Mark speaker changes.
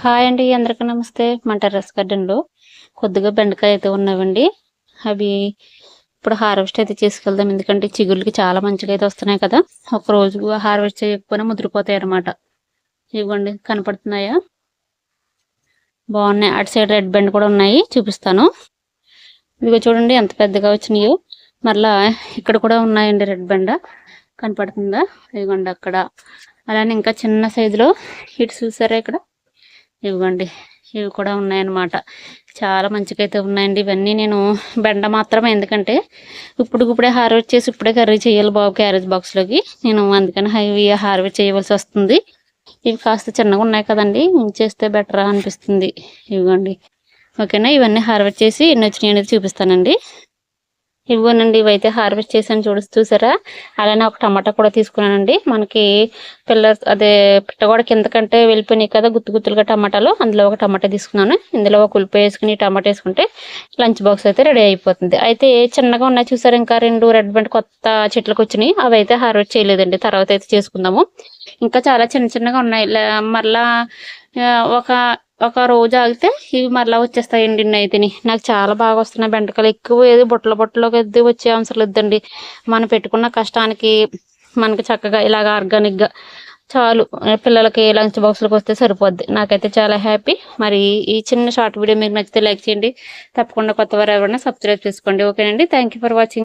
Speaker 1: Hi అండి అందరికీ నమస్తే. మా టెర్రస్ గార్డెన్లో కొద్దిగా బెండకాయ అయితే ఉన్నాయండి అవి ఇప్పుడు హార్వెస్ట్ అయితే చేసుకెళ్దాం. ఎందుకంటే చిగుళ్ళకి చాలా మంచిగా అయితే వస్తున్నాయి కదా. ఒక రోజు హార్వెస్ట్ చేయకపోయినా ముదిరిపోతాయి అనమాట ఇవ్వండి కనపడుతున్నాయా? బాగున్నాయి. అటు సైడ్ రెడ్ బెండ్ కూడా ఉన్నాయి. చూపిస్తాను. ఇదిగో చూడండి ఎంత పెద్దగా వచ్చినాయో. మరలా ఇక్కడ కూడా ఉన్నాయండి రెడ్ బెండ. కనపడుతుందా? ఇదిగోండి అక్కడ. అలానే ఇంకా చిన్న సైజులో. ఇటు చూసారా ఇక్కడ? ఇవ్వండి. ఇవి కూడా ఉన్నాయన్నమాట. చాలా మంచిగా అయితే ఉన్నాయండి. ఇవన్నీ నేను బెండ మాత్రమే. ఎందుకంటే ఇప్పుడు ఇప్పుడే హార్వెస్ట్ చేసి ఇప్పుడే కర్రీ చేయాలి బాబు క్యారేజ్ బాక్స్లోకి నేను అందుకని హైవి హార్వెస్ట్ చేయవలసి వస్తుంది. ఇవి కాస్త చిన్నగా ఉన్నాయి కదండి. ఉంచేస్తే బెటరా అనిపిస్తుంది. ఇవ్వండి. ఓకేనా? ఇవన్నీ హార్వెస్ట్ చేసి ఎన్ని వచ్చినాయి అనేది చూపిస్తానండి. ఇవ్వనండి ఇవైతే హార్వెస్ట్ చేశాను చూడు చూసారా? అలానే ఒక టమాటా కూడా తీసుకున్నానండి. మనకి పిల్లర్స్ అదే పిట్టగోడ కిందకంటే వెళ్ళిపోయినాయి కదా గుత్తు గుత్తులుగా టమాటాలు అందులో ఒక టమాటా తీసుకున్నాను. ఇందులో ఒక ఉల్లిపాయ వేసుకుని టమాటా వేసుకుంటే లంచ్ బాక్స్ అయితే రెడీ అయిపోతుంది. అయితే చిన్నగా ఉన్నాయి చూసారు ఇంకా రెండు రెడ్ బెండ్ కొత్త చెట్లకు వచ్చినాయి. అవి అయితే హార్వెస్ట్ చేయలేదండి తర్వాత అయితే చేసుకుందాము. ఇంకా చాలా చిన్న చిన్నగా ఉన్నాయి. మరలా ఒక ఒక రోజు ఆగితే ఇవి మరలా వచ్చేస్తాయండి అయితే నాకు చాలా బాగా వస్తున్నాయి బెండకాయలు. ఎక్కువ ఏది బుట్టల బుట్టలోకి ఎద్దు వచ్చే అవసరం లేదండి. మనం పెట్టుకున్న కష్టానికి మనకి చక్కగా ఇలాగ ఆర్గానిక్గా చాలు. పిల్లలకి లంచ్ బాక్స్లకు వస్తే సరిపోద్ది. నాకైతే చాలా హ్యాపీ. మరి ఈ చిన్న షార్ట్ వీడియో మీకు నచ్చితే లైక్ చేయండి. తప్పకుండా కొత్త వారు ఎవరైనా సబ్స్క్రైబ్ చేసుకోండి. ఓకేనండి. Thank for watching.